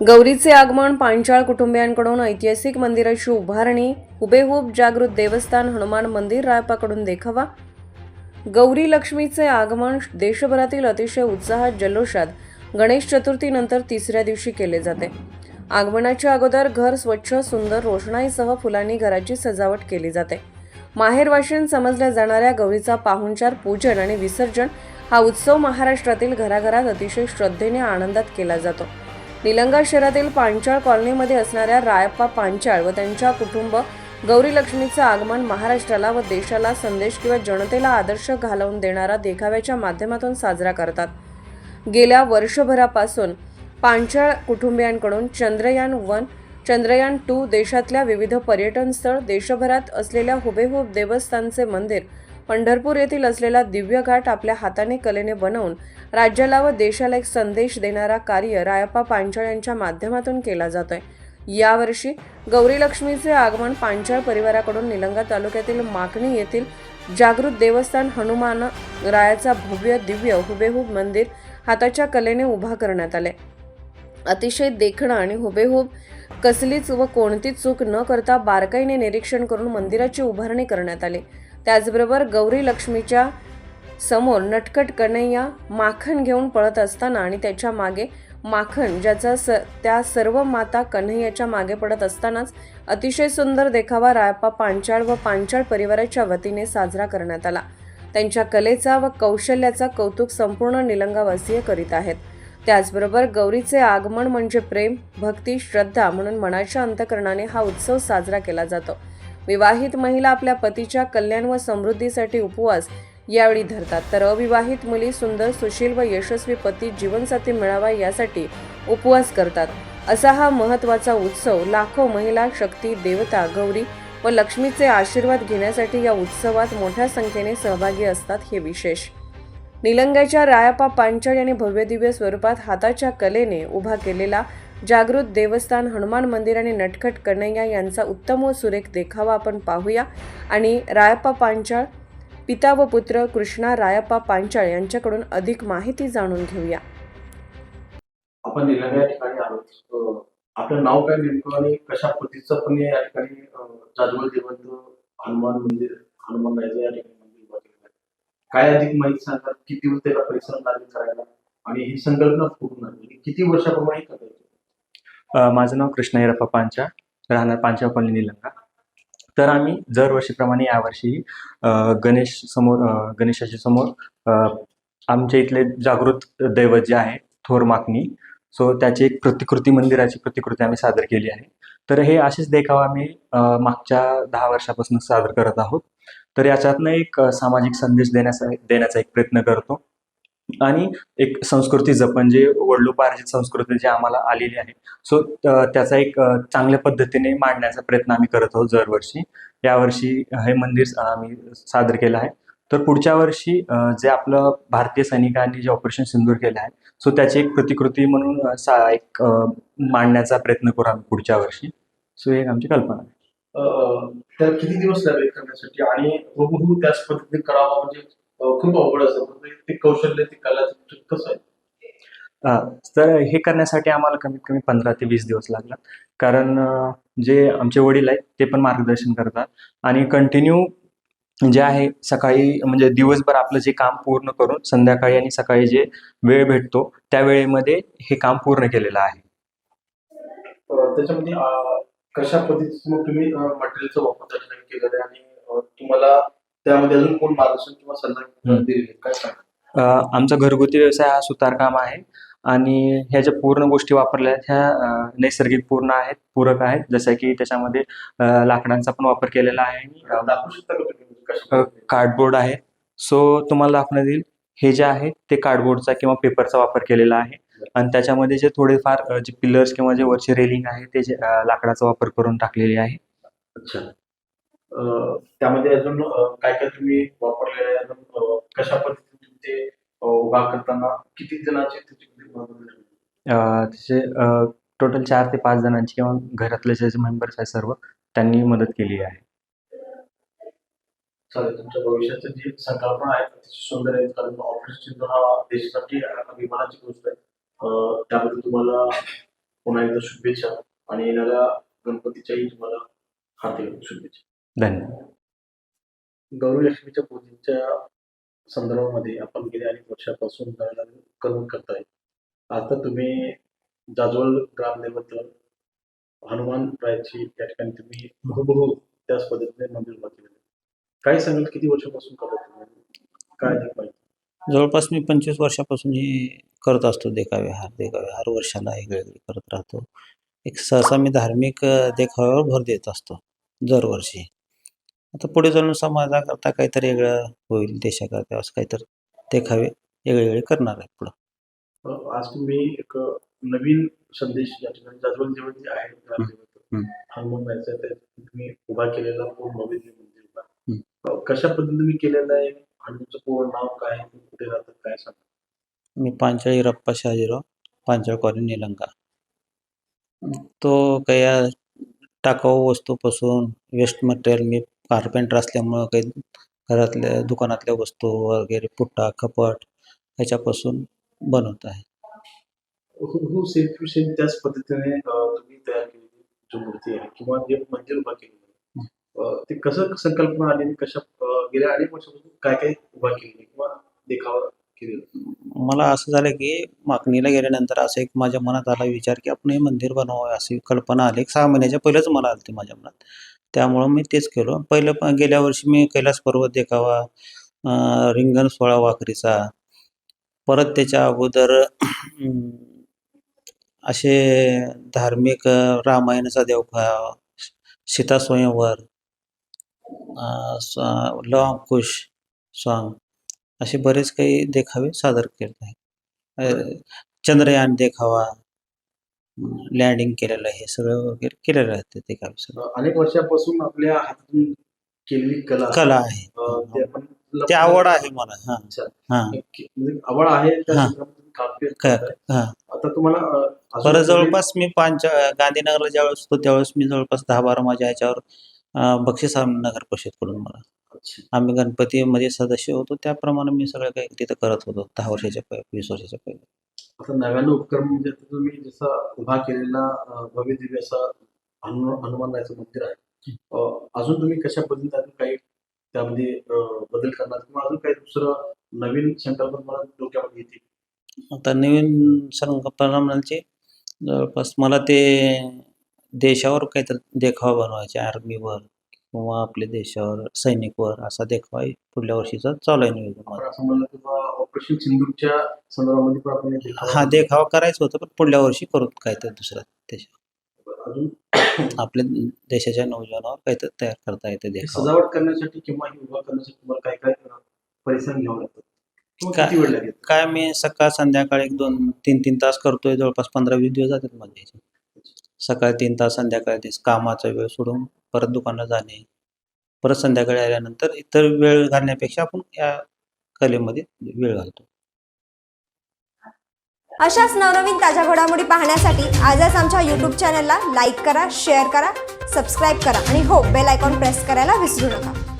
गौरीचे आगमन पांचाळ कुटुंबियांकडून ऐतिहासिक मंदिराची उभारणी हुबेहूब जागृत देवस्थान हनुमान मंदिर रायपाकडून देखावा. गौरी लक्ष्मीचे आगमन देशभरातील अतिशय उत्साहात जल्लोषात गणेश चतुर्थीनंतर तिसऱ्या दिवशी केले जाते. आगमनाच्या अगोदर घर स्वच्छ सुंदर रोषणाईसह फुलांनी घराची सजावट केली जाते. माहेरवाशीण समजल्या जाणाऱ्या गौरीचा पाहुणचार पूजन आणि विसर्जन हा उत्सव महाराष्ट्रातील घराघरात अतिशय श्रद्धेने आनंदात केला जातो. निलंगा शहरातील पांचाळ कॉलनीमध्ये असणाऱ्या रायप्पा पांचाळ व त्यांच्या कुटुंब गौरी लक्ष्मीचं आगमन महाराष्ट्राला व देशाला संदेश किंवा जनतेला आदर्श घालवून देणारा देखाव्याच्या माध्यमातून साजरा करतात. गेल्या वर्षभरापासून पांचाळ कुटुंबियांकडून चंद्रयान वन चंद्रयान टू देशातल्या विविध पर्यटन स्थळ देशभरात असलेल्या हुबेहूब देवस्थानचे मंदिर पंढरपूर येथील असलेला दिव्य घाट आपल्या हाताने कलेने बनवून राज्याला व देशाला एक संदेश देणारा कार्य रायप्पा पांचाळ यांच्या माध्यमातून केला जातोय. यावर्षी गौरी लक्ष्मीचे आगमन पांचाळ परिवाराकडून निलंगा तालुक्यातील माकणी येथील जागृत देवस्थान हनुमान रायाचा भव्य दिव्य हुबेहूब मंदिर हाताच्या कलेने उभा करण्यात आले. अतिशय देखणं आणि हुबेहूब कसलीच व कोणतीच चूक न करता बारकाईने निरीक्षण करून मंदिराची उभारणी करण्यात आली. त्याचबरोबर गौरी लक्ष्मीच्या समोर नटकट कन्हैया माखन घेऊन पळत असताना आणि त्याच्यामागे माखन ज्याचा स त्या सर्व माता कन्हैयाच्या मागे पडत असतानाच अतिशय सुंदर देखावा रायप्पा पांचाळ व पांचाळ परिवाराच्या वतीने साजरा करण्यात आला. त्यांच्या कलेचा व कौशल्याचा कौतुक संपूर्ण निलंगावासीय करीत आहेत. त्याचबरोबर गौरीचे आगमन म्हणजे प्रेम भक्ती श्रद्धा म्हणून मनाच्या अंतकरणाने हा उत्सव साजरा केला जातो. विवाहित महिला आपल्या पतीच्या कल्याण व समृद्धीसाठी उपवास यावेळी धरतात. तर अविवाहित मुली सुंदर सुशील व यशस्वी पती जीवनसाथी मिळावा यासाठी उपवास करतात. असा हा महत्त्वाचा उत्सव लाखो महिला शक्ती देवता गौरी व लक्ष्मीचे आशीर्वाद घेण्यासाठी या उत्सवात मोठ्या संख्येने सहभागी असतात हे विशेष. निलंग्याच्या रायापा पांचाळ यांनी भव्यदिव्य स्वरूपात हाताच्या कलेने उभा केलेला जागृत देवस्थान हनुमान मंदिर आणि नटखट कन्हैया यांचा उत्तम व सुरेख देखावा आपण पाहूया. आणि रायप्पा पांचाळ पिता व पुत्र कृष्णा रायप्पा पांचाळ यांच्याकडून अधिक माहिती जाणून घेऊया. आपण निलंगा ठिकाणी आलो. आपलं नाव काय नेमकं आणि कशा पद्धतीचं पण या ठिकाणी अं, जिवंत हनुमान मंदिर हनुमान रायचं या ठिकाणी मंदिर उभं केलेलं आहे. काय अधिक माहिती सांगतात किती दिवस त्याला परिसर लागेल करायला? आणि ही संकल्पना पूर्ण झाली. किती वर्षाप्रमाणे हे माझं नाव कृष्ण हिरप्पा पांचा राहणार पांचा कॉलनी निलंगा. तर आम्ही दरवर्षीप्रमाणे यावर्षी गणेश समोर गणेशाच्या समोर आमच्या इथले जागृत दैवत जे आहे थोर मागणी सो त्याची एक प्रतिकृती मंदिराची प्रतिकृती आम्ही सादर केली आहे. तर हे असेच देखावा आम्ही मागच्या दहा वर्षापासून सादर करत आहोत. तर याच्यातनं एक सामाजिक संदेश देण्याचा देण्याचा एक प्रयत्न करतो. आणि एक संस्कृती जपण जे वडलोपार्जित संस्कृती जी आम्हाला आलेली आहे. सो त्याचा एक चांगल्या पद्धतीने मांडण्याचा प्रयत्न आम्ही करत आहोत दरवर्षी. यावर्षी हे मंदिर आम्ही सादर केलं आहे. तर पुढच्या वर्षी जे आपलं भारतीय सैनिकांनी जे ऑपरेशन सिंदूर केलं आहे सो त्याची एक प्रतिकृती म्हणून सा एक मांडण्याचा प्रयत्न करू आम्ही पुढच्या वर्षी. सो एक आमची कल्पना आहे. तर किती दिवस करण्यासाठी? आणि त्याच पद्धतीने करावा म्हणजे खूप अवघड असतं. ते- कौशल्य ते कला कसं आहे? अ, तर हे करण्यासाठी आम्हाला कमीत कमी पंधरा ते वीस दिवस लागला कारण जे आमचे वडील आहेत ते पण मार्गदर्शन करतात. आणि कंटिन्यू जे आहे सकाळी म्हणजे दिवसभर आपलं जे काम पूर्ण करून संध्याकाळी आणि सकाळी जे वेळ भेटतो त्या वेळेमध्ये हे काम पूर्ण केलेलं आहे. त्याच्यामध्ये कशा पद्धतीचं मग तुम्ही मटेरियलचा वापर केलेला आहे? आणि तुम्हाला त्यामध्ये अजून कोण मार्गदर्शन किंवा सल्ला हम्म. दिलेले काय सांगा अ, आमचा घरगुती व्यवसाय हा सुतारकाम आहे आणि ह्या ज्या पूर्ण गोष्टी वापरल्या आहेत ह्या अ, नैसर्गिक पूर्ण आहेत पूरक आहेत. जसं की त्याच्यामध्ये अ, लाकडांचा पण वापर केलेला आहे. आणि अ, दाखवू शकता का तुम्ही कशा अ, पद्धतीने? कार्डबोर्ड आहे. सो तुम्हाला दाखवण्यात येईल हे जे आहे ते कार्डबोर्डचा किंवा पेपरचा वापर केलेला आहे. आणि त्याच्यामध्ये जे थोडेफार अ, जे पिलर्स किंवा जे वरचे रेलिंग आहे ते जे अ, लाकडाचा वापर करून टाकलेली आहे. अच्छा. त्यामध्ये अजून काय काय तुम्ही वापरलेलं आहे? अजून कशा पद्धतीने तुम्ही ते अं, उभा करताना किती जणांची त्याचे टोटल चार ते पाच जणांची किंवा घरातले जे मेंबर्स आहे सर्व त्यांनी मदत केली आहे. चालेल तुमच्या भविष्याचं जी संकल्पना आहे सुंदर आहे. कारण हा देशासाठी अभिमानाची गोष्ट आहे. त्याबद्दल तुम्हाला पुन्हा एकदा शुभेच्छा आणि येणाऱ्या गणपतीच्याही तुम्हाला हार्दिक शुभेच्छा. धन्यवाद. गौरी लक्ष्मीच्या पूजेच्या संदर्भामध्ये आपण गेल्या अनेक वर्षापासून कर्म करताय. आता तुम्ही जाजवल ग्रामदेवत हनुमान रायाची या ठिकाणी तुम्ही हुबहू त्याच पद्धतीने मंदिर उभा केलेलं. काय सांगाल किती वर्षापासून करत तुम्ही? काय अधिक माहिती? जवळपास मी पंचवीस वर्षापासून हे करत असतो देखावे हार देखावे हर वर्षाला वेगवेगळे करत राहतो. एक सहसा मी धार्मिक देखाव्यावर भर देत असतो दरवर्षी. आता पुढे जाऊन समाजाकरता काहीतरी वेगळं होईल देशाकरता असं काहीतरी देखावे वेगळे वेगळे करणार आहे पुढं. आज तुम्ही एक नवीन संदेश या ठिकाणी जाजवल जेवण जे आहे. ग्रामदेवत हम्म. हनुमान रायाचं ते तुम्ही उभा केलेला पूर्ण मंदिर उभा. कशा पद्धतीने तुम्ही केलेलं आहे? तुमचं पूर्ण नाव काय कुठे राहतात? काय सांगा. मी पांचाळी रप्पा शहाजीराव पांचाळ कॉलनी निलंगा. तो काही टाकाऊ वस्तूपासून वेस्ट मटेरियल मी कारपेंटर असल्यामुळं काही घरातल्या दुकानातल्या वस्तू वगैरे पुट्टा कपाट ह्याच्यापासून बनवत आहे. हो सेम टू सेम त्याच पद्धतीने अं, तुम्ही तयार केलेली जो मूर्ती आहे किंवा जे मंदिर उभा केलेलं आहे अं, ते कसं संकल्पना आली आणि कशा अं, गेल्या अनेक वर्षापासून काय काय उभा केलेलं किंवा देखावा मला असं झालं की मागणीला गेल्यानंतर असं एक माझ्या मनात आला विचार की आपण हे मंदिर बनवावं अशी कल्पना आली. एक सहा महिन्याच्या पहिलेच मला आली ती माझ्या मनात. त्यामुळं मी तेच केलं. पहिलं पण गेल्या वर्षी मी कैलास पर्वत देखावा रिंगण सोळा वाकरीचा परत त्याच्या अगोदर असे धार्मिक रामायणाचा देवखा सीता स्वयंवर अं, स- लव अंकुश सॉंग असे बरेच काही देखावे सादर करत आहे अ, चंद्रयान देखावा लँडिंग केलेलं आहे हे सगळं वगैरे केलेलं आहे ते देखावे सगळं. अनेक वर्षापासून आपल्या हातातून केलेली कला कला आहे. अं, ते आवड आहे मला. हा. हा. म्हणजे आवड आहे हा. काम. हा. आता तुम्हाला परत जवळपास मी पांच गांधीनगरला ज्यावेळेस होतो त्यावेळेस मी जवळपास दहा बारा माझ्या ह्याच्यावर बक्षीस नगर परिषदकडून मला. अच्छा. आम्ही गणपतीमध्ये सदस्य होतो त्याप्रमाणे मी सगळं काही तिथं करत होतो दहा वर्षाच्या पहिले वीस वर्षाच्या पहिले. आता नव्यानं उपक्रम म्हणजे तुम्ही जसा उभा केलेला भव्य दिव्य असा हनु हनुमान रायाचं मंदिर आहे. अजून तुम्ही कशा पद्धतीने अजून काही त्यामध्ये बदल करणार? किंवा अजून काही दुसरं नवीन संकल्पना डोक्यामध्ये येतील? आता नवीन संकल्पना म्हणजे जवळपास मला ते देशावर काहीतरी देखावा बनवायचे आर्मीवर किंवा आपल्या देशावर सैनिकवर असा देखावा पुढल्या वर्षीचा चालू आहे नियोजन ऑपरेशन संदर्भामध्ये हा देखावा करायचं होतं पण पुढल्या वर्षी करू काहीतरी दुसरं देश अजून? आपल्या देशाच्या नौजवानावर काहीतरी तयार करता येते देखावा सजावट करण्यासाठी किंवा करण्यासाठी तुम्हाला काय काय परिश्रम घ्यावं लागतं? किंवा काय- मी सकाळ संध्याकाळी एक दोन तीन तीन तास करतोय जवळपास पंधरा वीस दिवस जातात माझे ह्याचे. सकाळी तीन तास संध्याकाळी तीस कामाचा वेळ सोडून परत दुकानाला जाणे परत संध्याकाळी आल्यानंतर इतर वेळ घालण्यापेक्षा आपण या कलेमध्ये वेळ घालतो. अशाच नवनवीन ताज्या घडामोडी पाहण्यासाठी आजच आमच्या यूट्यूब चॅनलला लाईक करा शेअर करा सबस्क्राईब करा आणि हो बेल आयकॉन प्रेस करायला विसरू नका.